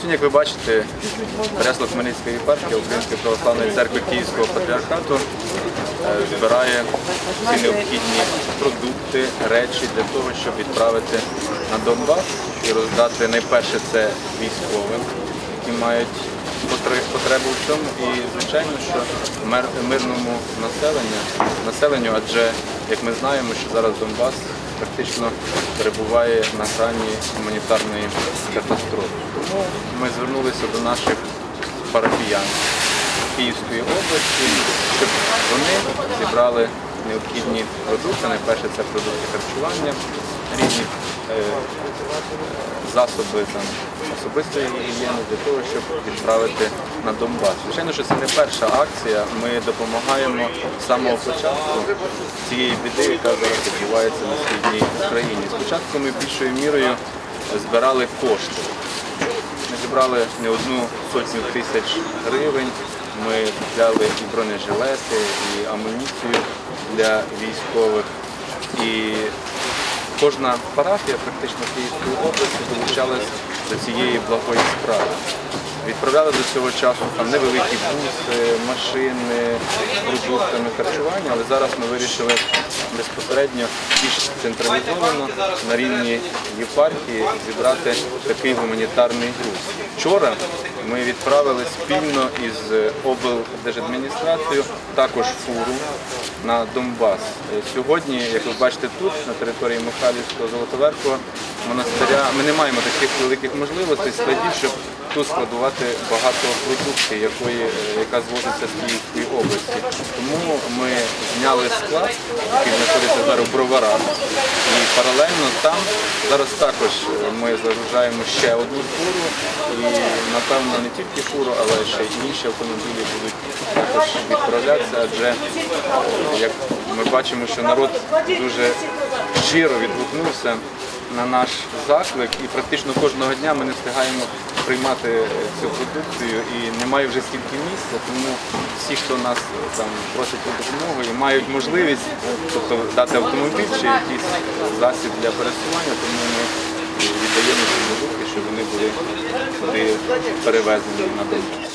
Сьогодні, як ви бачите, Переслав Хмельницької єпархії Української православної церкви Київського патріархату е, збирає всі необхідні продукти, речі для того, щоб відправити на Донбас і роздати. Найперше це військовим, які мають потребу в цьому, і звичайно, що мирному населенню, населенню, адже як ми знаємо, що зараз Донбас практично перебуває на грані гуманітарної катастрофи. Тому ми звернулися до наших парафіян Київської області, щоб вони зібрали необхідні продукти. Найперше це продукти харчування, різні е, засоби там, особистої гігієни для того, щоб відправити на Донбас. Звичайно, що це не перша акція. Ми допомагаємо з самого початку цієї біди, яка зараз відбувається на східній Україні. Спочатку ми більшою мірою збирали кошти. Ми зібрали не одну сотню тисяч гривень. Ми купляли і бронежилети, і амуніцію для військових. І кожна парафія практично Київської області долучалась до цієї благої справи. Відправляли до цього часу там невеликі буси, машини з продуктами харчування, але зараз ми вирішили безпосередньо більш централізовано на рівні єпархії зібрати такий гуманітарний груз. Вчора ми відправили спільно із облдержадміністрацією також фуру на Донбас. Сьогодні, як ви бачите тут, на території Михайлівського Золотоверхого монастиря, ми не маємо таких великих можливостей складів, щоб тут складувати багато продукції, якої, е, яка звозиться з Київської області. Тому ми зняли склад, який знаходиться зараз в броварах. І паралельно там зараз також ми загружаємо ще одну фуру. І напевно не тільки фуру, але ще й інші автомобілі будуть також відправлятися, адже як ми бачимо, що народ дуже щиро відгукнувся на наш заклик, і практично кожного дня ми не встигаємо приймати е, цю продукцію і немає вже стільки місця, тому всі, хто нас е, там просить про допомогу і мають можливість, тобто дати автомобіль чи якийсь засіб для пересування, тому ми віддаємо ці продукти, щоб вони були туди перевезені на Донбас.